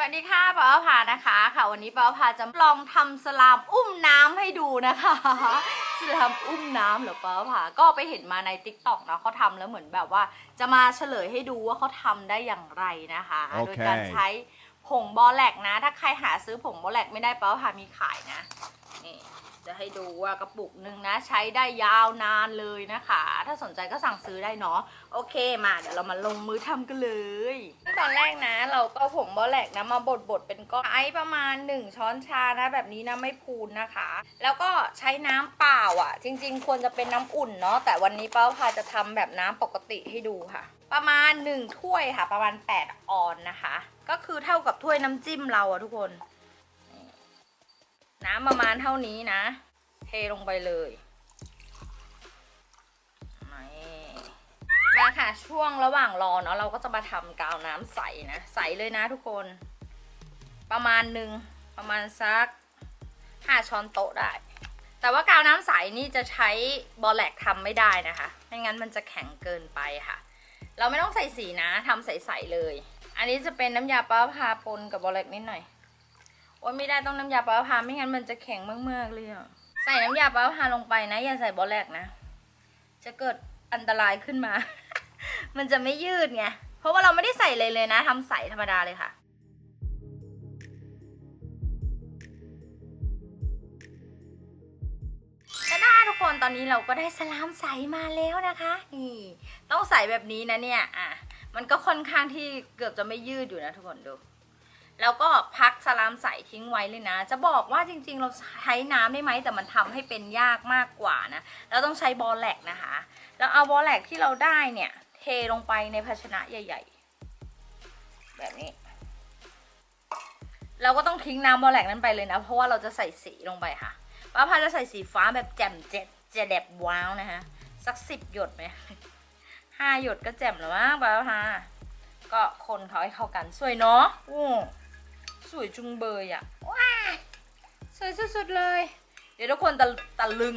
วัสดีค่ะป้าพานะคะค่ะ วันนี้ป้าพาจะลองทำสลามอุ้มน้ำให้ดูนะคะสลามอุ้มน้ำเหรอป้าพาก็ไปเห็นมาในติ๊กต็อกนะเขาทำแล้วเหมือนแบบว่า จะมาเฉลยให้ดูว่าเขาทำได้อย่างไรนะคะโอเคโดยการใช้ผงบอแลกนะ ถ้าใครหาซื้อผงบอแลกไม่ได้ป้าพามีขายนะ นี่จะให้ดูว่ากระปุกหนึ่งนะ ใช้ได้ยาวนานเลยนะคะ ถ้าสนใจก็สั่งซื้อได้เนาะโอเคมาเดี๋ยวเรามาลงมือทำกันเลยตอนแรกนะ เราก็เอาผงบอแลกนะมาบดบดๆเป็นก้อนไอประมาณ 1 ช้อนชานะ แบบนี้นะไม่พูนนะคะ แล้วก็ใช้น้ำเปล่าอะ จริง ๆ ควรจะเป็นน้ำอุ่นเนาะแต่วันนี้ป้าพาจะทำแบบน้ำปกติให้ดูค่ะ ประมาณ 1 ถ้วยค่ะ ประมาณ 8 ออนนะคะ ก็คือเท่ากับถ้วยน้ำจิ้มเราอะทุกคน น้ำประมาณเท่านี้นะ เทลงไปเลยมาค่ะช่วงระหว่างรอเนาะเราก็จะมาทำกาวน้ำใสนะ ใสเลยนะทุกคน ประมาณหนึ่งประมาณสักห้าช้อนโต๊ะได้ แต่ว่ากาวน้ำใสนี่จะใช้บอแลกทำไม่ได้นะคะไม่งั้นมันจะแข็งเกินไปค่ะ เราไม่ต้องใส่สีนะทำใสๆเลย อันนี้จะเป็นน้ำยาปลาพาปนกับบอแลกนิดหน่อย โอ้ยไม่ได้ต้องน้ำยาปลาพาไม่งั้นมันจะแข็งมากๆเลยอะใส่น้ำยาปลาพาลงไปนะ อย่าใส่บอแลกนะ จะเกิดอันตรายขึ้นมา มันจะไม่ยืดไงเพราะว่าเราไม่ได้ใส่เลยเลยนะทำใส่ธรรมดาเลยค่ะแต่ได้ทุกคนตอนนี้เราก็ได้สลามใสมาแล้วนะคะ นี่ต้องใส่แบบนี้นะเนี่ยอะมันก็ค่อนข้างที่เกือบจะไม่ยืดอยู่นะทุกคนดู แล้วก็พักสลามใสทิ้งไว้เลยนะ จะบอกว่าจริงๆ เราใช้น้ำได้ไหมแต่มันทำให้เป็นยากมากกว่านะ เราต้องใช้บอลแลกนะคะ แล้วเอาบอลแลกที่เราได้เนี่ย เทลงไปในภาชนะใหญ่ ๆ แบบนี้ เราก็ต้องทิ้งน้ำบอลแลกนั้นไปเลยนะ เพราะว่าเราจะใส่สีลงไปค่ะป้าพาจะใส่สีฟ้าแบบแจ่มเจ็ดเจแดบว้าวนะคะสักสิบหยดไหมห้าหยดก็แจ่มแล้วมั้งป้าพาก็คนเขาให้เข้ากันสวยเนาะอู้ สวยจุงเบยอะว้าสวยสุดๆเลย เดี๋ยวทุกคนตะตะลึง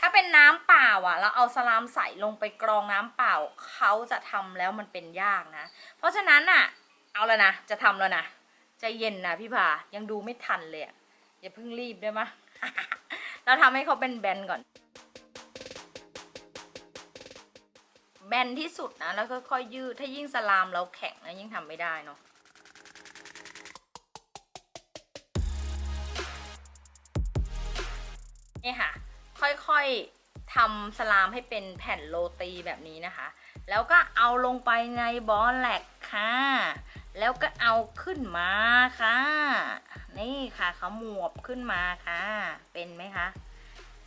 ถ้าเป็นน้ำเปล่าอะแล้วเอาสลามใส่ลงไปกรองน้ำเปล่าเขาจะทำแล้วมันเป็นยากนะ เพราะฉะนั้นอะ เอาแล้วนะ จะทำแล้วนะใจเย็นนะพี่ผายังดูไม่ทันเลยอะอย่าเพิ่งรีบได้ไหมะเราทำให้เขาเป็นแบนก่อน แบนที่สุดนะ แล้วก็ค่อยยืด ถ้ายิ่งสลามเราแข็งนะยิ่งทำไม่ได้เนาะ นี่ค่ะ ค่อยๆทำสลามให้เป็นแผ่นโรตีแบบนี้นะคะ แล้วก็เอาลงไปในบอลแลกค่ะ แล้วก็เอาขึ้นมาค่ะ นี่ค่ะเขาหมวบขึ้นมาค่ะ เป็นไหมคะ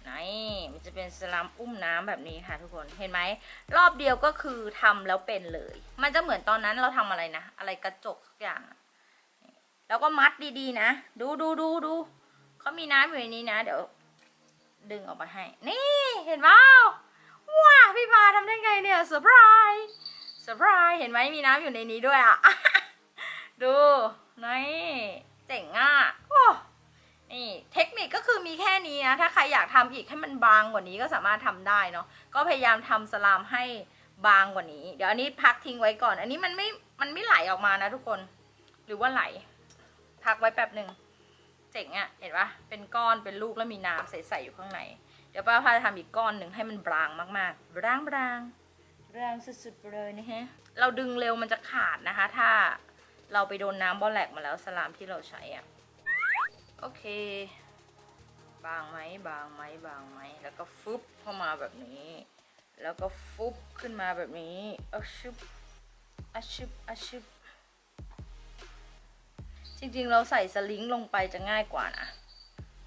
นี่มันจะเป็นสลามอุ้มน้ำแบบนี้ค่ะทุกคนเห็นไหมรอบเดียวก็คือทำแล้วเป็นเลย มันจะเหมือนตอนนั้นเราทำอะไรนะ อะไรกระจกสักอย่าง แล้วก็มัดดีๆนะ ดูดูดูดูเขามีน้ำอยู่ในนี้นะ เดี๋ยว ดึงออกมาให้ นี่เห็นเปล่าว้าพี่พาทำได้ไงเนี่ยเซอร์ไพรส์เซอร์ไพรส์เห็นไหมมีน้ำอยู่ในนี้ด้วยอะ ดูนี่เจ๋งอะโอ้นี่เทคนิคก็คือมีแค่นี้นะ ถ้าใครอยากทำอีกให้มันบางกว่านี้ก็สามารถทำได้เนาะก็พยายามทำสลามให้บางกว่านี้ เดี๋ยวอันนี้พักทิ้งไว้ก่อน อันนี้มันไม่มันไม่ไหลออกมานะทุกคน หรือว่าไหลพักไว้แป๊บหนึ่ง จ๋งอะ่ะ เห็นปะเป็นก้อนเป็นลูกแล้วมีน้ำใสๆอยู่ข้างใน เดี๋ยวป้าพาจะทำอีกก้อนหนึ่งให้มันบางมากๆบางบางบางสุดๆไปเลยนะฮะ เราดึงเร็วมันจะขาดนะคะ ถ้าเราไปโดนน้ำบอลแหลกมาแล้วสลามที่เราใช้อะ่ะ โอเค บางไหมบางไหมบางไหมแล้วก็ฟึบเข้ามาแบบนี้ แล้วก็ฟุบขึ้นมาแบบนี้อะชุบอะชุบอะชุบ จริงๆ เราใส่สลิงลงไปจะง่ายกว่านะ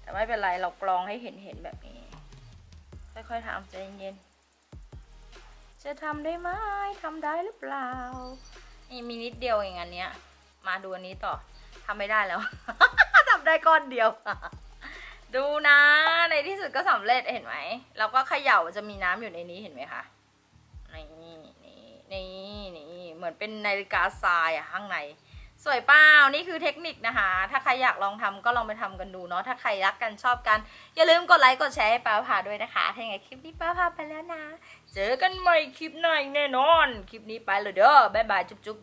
แต่ไม่เป็นไรเรากรองให้เห็นเห็นๆแบบนี้ ค่อยๆทำใจเย็นๆจะทำได้ไหมทำได้หรือเปล่า นี่มีนิดเดียวเองอันเนี้ย มาดูอันนี้ต่อทำไม่ได้แล้ว ทำได้ก้อนเดียว ดูนะ ในที่สุดก็สำเร็จเห็นไหมเราก็เขย่าจะมีน้ำอยู่ในนี้เห็นไหมคะนี่นี่นี่นี่เหมือนเป็นนาฬิกาทรายอะข้างใน สวยเปล่านี่คือเทคนิคนะคะ ถ้าใครอยากลองทำก็ลองไปทำกันดูเนาะถ้าใครรักกันชอบกัน อย่าลืมกดไลค์กดแชร์ให้ป้าพาด้วยนะคะถ้าอย่างไรคลิปนี้ป้าพาไปแล้วนะ เจอกันใหม่คลิปหน้าอีกแน่นอน คลิปนี้ไปเลยเด้อบ๊ายบายจุ๊บจุ๊บ